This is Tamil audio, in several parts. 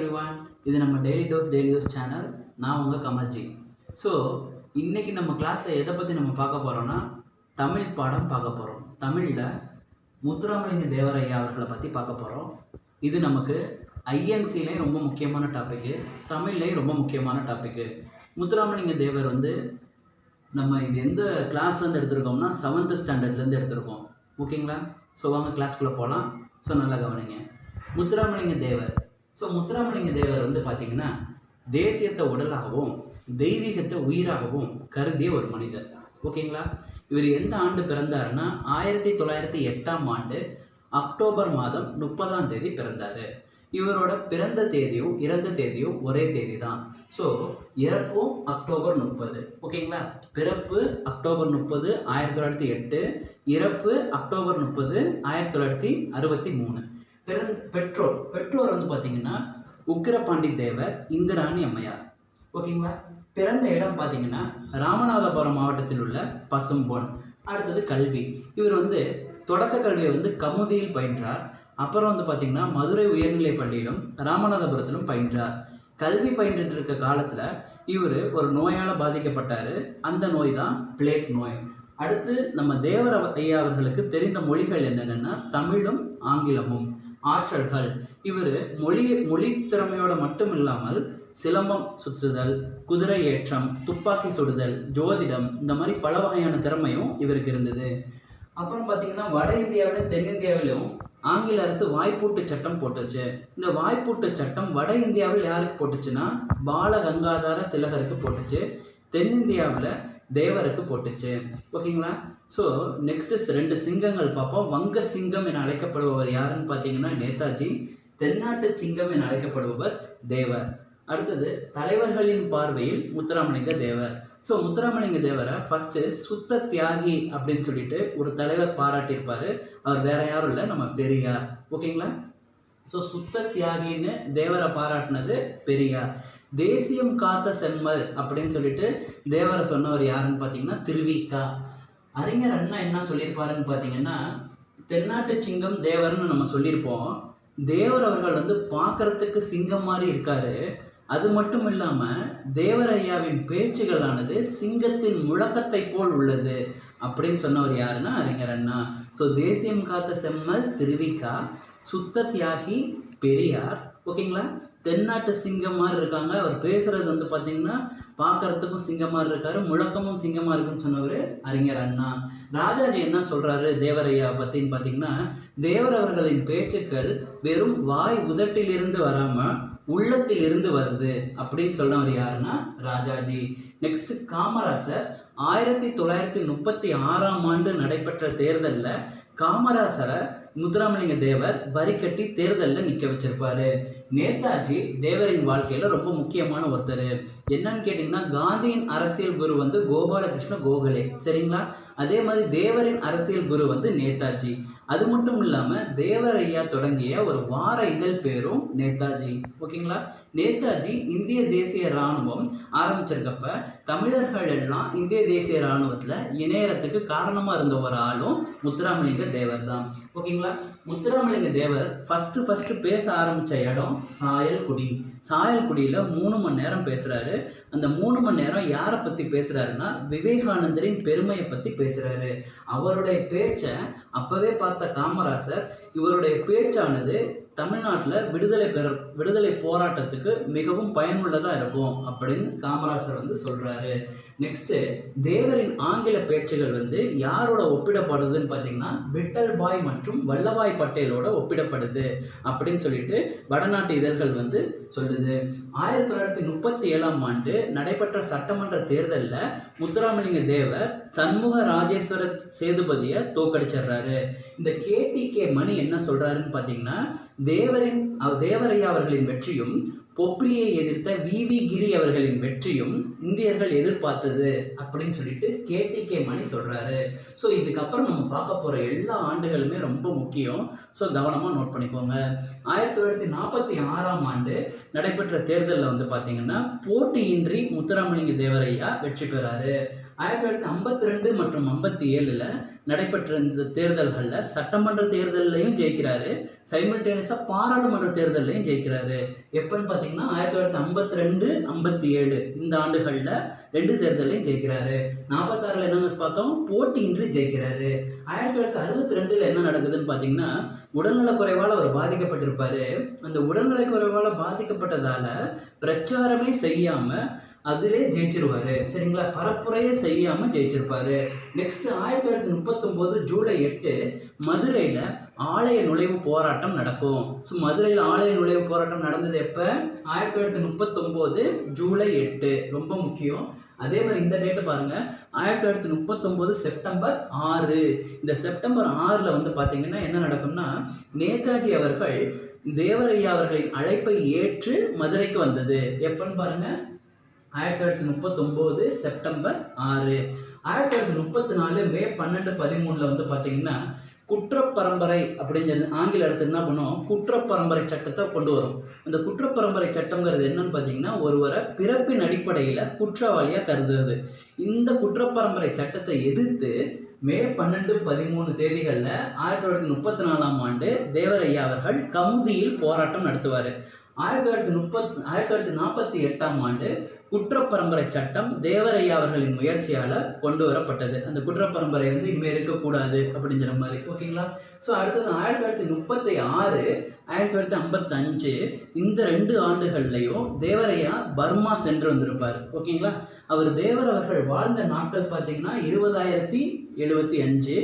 எவ்ரிவான் இது நம்ம daily dose daily dose channel நான் உங்கள் கமல்ஜி. ஸோ இன்னைக்கு நம்ம கிளாஸில் எதை பற்றி நம்ம பார்க்க போகிறோன்னா தமிழ் பாடம் பார்க்க போகிறோம் தமிழில் முத்துராமலிங்க தேவரையா அவர்களை பற்றி பார்க்க போகிறோம் இது நமக்கு ஐஎன்சிலையும் ரொம்ப முக்கியமான டாப்பிக்கு தமிழ்லையும் ரொம்ப முக்கியமான டாப்பிக்கு முத்துராமலிங்க தேவர் வந்து நம்ம இது எந்த கிளாஸ்லேருந்து எடுத்திருக்கோம்னா செவன்த்து ஸ்டாண்டர்ட்லேருந்து எடுத்திருக்கோம். ஓகேங்களா ஸோ வாங்க கிளாஸ்க்குள்ளே போகலாம் ஸோ நல்லா கவனிங்க. முத்துராமலிங்க தேவர் ஸோ முத்துராமலிங்க தேவர் வந்து பார்த்தீங்கன்னா தேசியத்தை உடலாகவும் தெய்வீகத்தை உயிராகவும் கருதிய ஒரு மனிதர். ஓகேங்களா? இவர் எந்த ஆண்டு பிறந்தாருன்னா ஆயிரத்தி தொள்ளாயிரத்தி எட்டாம் ஆண்டு அக்டோபர் மாதம் முப்பதாம் தேதி பிறந்தார். இவரோட பிறந்த தேதியும் இறந்த தேதியும் ஒரே தேதி தான் ஸோ இறப்பும் அக்டோபர் முப்பது. ஓகேங்களா? பிறப்பு அக்டோபர் முப்பது ஆயிரத்தி தொள்ளாயிரத்தி எட்டு. இறப்பு அக்டோபர் முப்பது ஆயிரத்தி தொள்ளாயிரத்தி அறுபத்தி மூணு. பிறந் பெற்றோர். பெற்றோர் வந்து பார்த்தீங்கன்னா உக்கிரபாண்டி தேவர் இந்திராணி அம்மையார். ஓகேங்களா பிறந்த இடம் பார்த்தீங்கன்னா ராமநாதபுரம் மாவட்டத்தில் உள்ள பசும்பொன் அடுத்தது கல்வி. இவர் வந்து தொடக்க கல்வியை வந்து கமுதியில் பயின்றார். அப்புறம் வந்து பார்த்திங்கன்னா மதுரை உயர்நிலை பள்ளியிலும் ராமநாதபுரத்திலும் பயின்றார். கல்வி பயின்றுட்டு இருக்க காலத்தில் இவர் ஒரு நோயால் பாதிக்கப்பட்டார். அந்த நோய் தான் பிளேக் நோய். அடுத்து நம்ம தேவர ஐயா அவர்களுக்கு தெரிந்த மொழிகள் என்னென்னா தமிழும் ஆங்கிலமும். ஆற்றல்கள். இவர் மொழி மொழி திறமையோட மட்டும் இல்லாமல் சிலம்பம் சுற்றுதல் குதிரை ஏற்றம் துப்பாக்கி சுடுதல் ஜோதிடம் இந்த மாதிரி பல வகையான திறமையும் இவருக்கு இருந்தது. அப்புறம் பார்த்தீங்கன்னா வட இந்தியாவிலும் தென்னிந்தியாவிலும் ஆங்கில அரசு வாய்ப்பூட்டு சட்டம் போட்டுச்சு. இந்த வாய்ப்பூட்டு சட்டம் வட இந்தியாவில் யாருக்கு போட்டுச்சுன்னா பால கங்காதார திலகருக்கு போட்டுச்சு. தென்னிந்தியாவில் தேவருக்கு போட்டுச்சு. ஓகேங்களா? ஸோ நெக்ஸ்ட் ரெண்டு சிங்கங்கள் பார்ப்போம். வங்க சிங்கம் என அழைக்கப்படுபவர் யாருன்னு பார்த்தீங்கன்னா நேதாஜி. தென்னாட்டு சிங்கம் என அழைக்கப்படுபவர் தேவர். அடுத்தது தலைவர்களின் பார்வையில் முத்துராமலிங்க தேவர். ஸோ முத்துராமலிங்க தேவரை ஃபஸ்ட்டு சுத்த தியாகி அப்படின்னு சொல்லிட்டு ஒரு தலைவர் பாராட்டியிருப்பார். அவர் வேற யாரும் இல்லை நம்ம பெரியார். ஓகேங்களா? ஸோ சுத்த தியாகின்னு தேவரை பாராட்டினது பெரியார். தேசியம் காத்த செம்மல் அப்படின்னு சொல்லிட்டு தேவரை சொன்னவர் யாருன்னு பார்த்தீங்கன்னா திருவிக்கா. அறிஞர் அண்ணா என்ன சொல்லியிருப்பாருன்னு பார்த்தீங்கன்னா தென்னாட்டு சிங்கம் தேவர்னு நம்ம சொல்லியிருப்போம். தேவர் அவர்கள் வந்து பார்க்கறதுக்கு சிங்கம் மாதிரி இருக்காரு. அது மட்டும் இல்லாமல் தேவரையாவின் பேச்சுகளானது சிங்கத்தின் முழக்கத்தை போல் உள்ளது அப்படின்னு சொன்னவர் யாருன்னா அறிஞர் அண்ணா. ஸோ தேசியம் காத்த செம்மல் திருவிக்கா சுத்த தியாகி பெரியார். ஓகேங்களா தென்னாட்டு சிங்கம் மாதிரி இருக்காங்க. அவர் பேசுறது வந்து பார்த்தீங்கன்னா பார்க்கறதுக்கும் சிங்கம் மாதிரி இருக்காரு முழக்கமும் சிங்கமாக இருக்குன்னு சொன்னவர் அறிஞர் அண்ணா. ராஜாஜி என்ன சொல்றாரு தேவரையா பற்றின்னு பார்த்தீங்கன்னா தேவர் அவர்களின் பேச்சுக்கள் வெறும் வாய் உதட்டிலிருந்து வராமல் உள்ளத்தில் இருந்து வருது அப்படின்னு சொன்னவர் யாருன்னா ராஜாஜி. நெக்ஸ்ட் காமராசர். ஆயிரத்தி தொள்ளாயிரத்தி முப்பத்தி ஆறாம் ஆண்டு நடைபெற்ற தேர்தலில் காமராசரை முத்துராமலிங்க தேவர் வரி கட்டி தேர்தலில் நிற்க வச்சிருப்பாரு. நேதாஜி தேவரின் வாழ்க்கையில் ரொம்ப முக்கியமான ஒருத்தர். என்னன்னு கேட்டிங்கன்னா காந்தியின் அரசியல் குரு வந்து கோபாலகிருஷ்ண கோகலே. சரிங்களா? அதே மாதிரி தேவரின் அரசியல் குரு வந்து நேதாஜி. அது மட்டும் இல்லாமல் தேவரையா தொடங்கிய ஒரு வார இதழ் பேரும் நேதாஜி. ஓகேங்களா? நேதாஜி இந்திய தேசிய இராணுவம் ஆரம்பிச்சிருக்கப்ப தமிழர்கள் எல்லாம் இந்திய தேசிய இராணுவத்தில் இணையறதுக்கு காரணமாக இருந்த ஒரு ஆளும் முத்துராமலிங்க தேவர் தான். ஓகேங்களா? முத்துராமலிங்க தேவர் ஃபஸ்ட்டு ஃபஸ்ட்டு பேச ஆரம்பித்த இடம் சாயல்குடி. சாயல்குடியில் மூணு மணி நேரம் பேசுகிறாரு அந்த மூணு மணி நேரம் யாரை பற்றி பேசுகிறாருன்னா விவேகானந்தரின் பெருமையை பற்றி பேசுகிறாரு அவருடைய பேச்சை அப்போவே பார்த்த காமராசர் இவருடைய பேச்சானது தமிழ்நாட்டில் விடுதலை பெற விடுதலை போராட்டத்துக்கு மிகவும் பயனுள்ளதாக இருக்கும் அப்படின்னு காமராசர் வந்து சொல்கிறாரு நெக்ஸ்ட்டு தேவரின் ஆங்கில பேச்சுகள் வந்து யாரோட ஒப்பிடப்படுதுன்னு பார்த்தீங்கன்னா விட்டல் பாய் மற்றும் வல்லபாய் பட்டேலோட ஒப்பிடப்படுது அப்படின்னு சொல்லிட்டு வடநாட்டு இதழ்கள் வந்து சொல்லுது. ஆயிரத்தி தொள்ளாயிரத்தி முப்பத்தி ஏழாம் ஆண்டு நடைபெற்ற சட்டமன்ற தேர்தலில் முத்துராமலிங்க தேவர் சண்முக ராஜேஸ்வர சேதுபதியை தோக்கடிச்சிடுறாரு இந்த கேடி கே மணி என்ன சொல்றாருன்னு பார்த்தீங்கன்னா தேவரின் தேவரையா அவர்களின் வெற்றியும் பொப்பிலியை எதிர்த்த விவி கிரி அவர்களின் வெற்றியும் இந்தியர்கள் எதிர்பார்த்தது அப்படின்னு சொல்லிட்டு கேடிகே மணி சொல்கிறாரு ஸோ இதுக்கப்புறம் நம்ம பார்க்க போகிற எல்லா ஆண்டுகளுமே ரொம்ப முக்கியம். ஸோ கவனமாக நோட் பண்ணிக்கோங்க. ஆயிரத்தி தொள்ளாயிரத்தி நாற்பத்தி ஆறாம் ஆண்டு நடைபெற்ற தேர்தலில் வந்து பார்த்தீங்கன்னா போட்டியின்றி முத்துராமலிங்க தேவரையா வெற்றி பெறாரு. ஆயிரத்தி தொள்ளாயிரத்தி ஐம்பத்தி ரெண்டு மற்றும் ஐம்பத்தி ஏழில் நடைபெற்ற இந்த தேர்தல்களில் சட்டமன்ற தேர்தல்லையும் ஜெயிக்கிறாரு. சைமல்டேனியஸாக பாராளுமன்ற தேர்தல்லையும் ஜெயிக்கிறாரு. எப்போன்னு பார்த்தீங்கன்னா ஆயிரத்தி தொள்ளாயிரத்தி ஐம்பத்தி ரெண்டு ஐம்பத்தி ஏழு இந்த ஆண்டுகளில் ரெண்டு தேர்தலையும் ஜெயிக்கிறாரு. நாற்பத்தாறில் என்னென்னு பார்த்தோம்? போட்டியின்றி ஜெயிக்கிறாரு. ஆயிரத்தி தொள்ளாயிரத்தி அறுபத்தி ரெண்டில் என்ன நடக்குதுன்னு பார்த்தீங்கன்னா உடல்நலக்குறைவால் அவர் பாதிக்கப்பட்டிருப்பாரு. அந்த உடல்நலக்குறைவால் பாதிக்கப்பட்டதால் பிரச்சாரமே செய்யாமல் அதிலே ஜெயிச்சிருவாரு. சரிங்களா? பரப்புரையே செய்யாமல் ஜெயிச்சிருப்பார். நெக்ஸ்ட் ஆயிரத்தி தொள்ளாயிரத்தி முப்பத்தொம்போது ஜூலை எட்டு மதுரையில் ஆலய நுழைவு போராட்டம் நடக்கும். ஸோ மதுரையில் ஆலய நுழைவு போராட்டம் நடந்தது எப்போ? ஆயிரத்தி தொள்ளாயிரத்தி முப்பத்தொம்போது ஜூலை எட்டு. ரொம்ப முக்கியம். அதே மாதிரி இந்த டேட்டை பாருங்கள் ஆயிரத்தி தொள்ளாயிரத்தி முப்பத்தொம்போது செப்டம்பர் ஆறு. இந்த செப்டம்பர் ஆறில் வந்து பார்த்தீங்கன்னா என்ன நடக்கும்னா நேதாஜி அவர்கள் தேவரையா அவர்களின் அழைப்பை ஏற்று மதுரைக்கு வந்தது. எப்பன்னு பாருங்கள் ஆயிரத்தி தொள்ளாயிரத்தி முப்பத்தொம்போது செப்டம்பர் ஆறு. ஆயிரத்தி தொள்ளாயிரத்தி முப்பத்தி நாலு மே பன்னெண்டு பதிமூணில் வந்து பார்த்தீங்கன்னா குற்றப்பரம்பரை அப்படிங்கிறது ஆங்கில அரசு என்ன பண்ணும்? குற்றப்பரம்பரை சட்டத்தை கொண்டு வரும். அந்த குற்றப்பரம்பரை சட்டங்கிறது என்னன்னு பார்த்தீங்கன்னா ஒருவரை பிறப்பின் அடிப்படையில் குற்றவாளியாக கருதுறது. இந்த குற்றப்பரம்பரை சட்டத்தை எதிர்த்து மே பன்னெண்டு பதிமூணு தேதிகளில் ஆயிரத்தி தொள்ளாயிரத்தி முப்பத்தி நாலாம் ஆண்டு தேவரையா அவர்கள் கமுதியில் போராட்டம் நடத்துவார். ஆயிரத்தி தொள்ளாயிரத்தி முப்பத் ஆயிரத்தி தொள்ளாயிரத்தி நாற்பத்தி எட்டாம் ஆண்டு குற்றப்பரம்பரை சட்டம் தேவரையா அவர்களின் முயற்சியால் கொண்டு வரப்பட்டது அந்த குற்றப்பரம்பரை வந்து இனிமேல் இருக்கக்கூடாது அப்படிங்கிற மாதிரி. ஓகேங்களா? ஸோ அடுத்தது ஆயிரத்தி தொள்ளாயிரத்தி முப்பத்தி ஆறு ஆயிரத்தி தொள்ளாயிரத்தி ஐம்பத்தஞ்சு இந்த ரெண்டு ஆண்டுகள்லையும் தேவரையா பர்மா சென்று வந்திருப்பார். ஓகேங்களா? அவர் தேவர் அவர்கள் வாழ்ந்த நாட்கள் பார்த்தீங்கன்னா இருபதாயிரத்தி எழுபத்தி அஞ்சு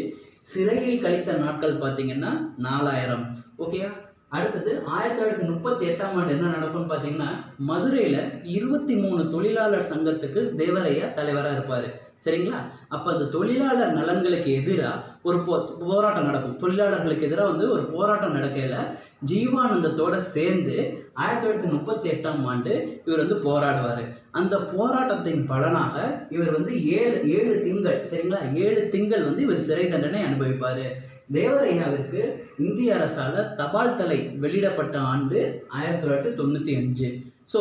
சிறையில் கழித்த நாட்கள் பார்த்தீங்கன்னா நாலாயிரம். ஓகேயா? அடுத்தது ஆயிரத்தி தொள்ளாயிரத்தி முப்பத்தி எட்டாம் ஆண்டு என்ன நடக்கும்னு பார்த்தீங்கன்னா மதுரையில் இருபத்தி மூணு தொழிலாளர் சங்கத்துக்கு தேவரையா தலைவராக இருப்பார். சரிங்களா? அப்போ அந்த தொழிலாளர் நலன்களுக்கு எதிராக ஒரு போ போராட்டம் நடக்கும். தொழிலாளர்களுக்கு எதிராக வந்து ஒரு போராட்டம் நடக்கையில் ஜீவானந்தத்தோட சேர்ந்து ஆயிரத்தி தொள்ளாயிரத்தி முப்பத்தி எட்டாம் ஆண்டு இவர் வந்து போராடுவார். அந்த போராட்டத்தின் பலனாக இவர் வந்து ஏழு ஏழு திங்கள் சரிங்களா? ஏழு திங்கள் வந்து இவர் சிறை தண்டனை அனுபவிப்பார். தேவரையாவிற்கு இந்திய அரசால் தபால் தலை வெளியிடப்பட்ட ஆண்டு ஆயிரத்தி தொள்ளாயிரத்தி தொண்ணூற்றி அஞ்சு. ஸோ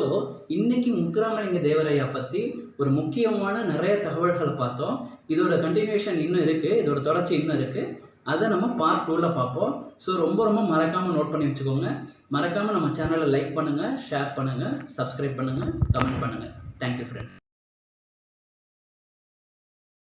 இன்னைக்கு முத்துராமலிங்க தேவரையா பற்றி ஒரு முக்கியமான நிறைய தகவல்களை பார்த்தோம். இதோட கண்டினியூஷன் இன்னும் இருக்குது இதோட தொடர்ச்சி இன்னும் இருக்குது அதை நம்ம பார்ட் டூவில் பார்ப்போம். ஸோ ரொம்ப ரொம்ப மறக்காமல் நோட் பண்ணி வச்சுக்கோங்க. மறக்காமல் நம்ம சேனலை லைக் பண்ணுங்கள் ஷேர் பண்ணுங்கள் சப்ஸ்கிரைப் பண்ணுங்கள் கமெண்ட் பண்ணுங்கள் தேங்க்யூ ஃப்ரெண்ட்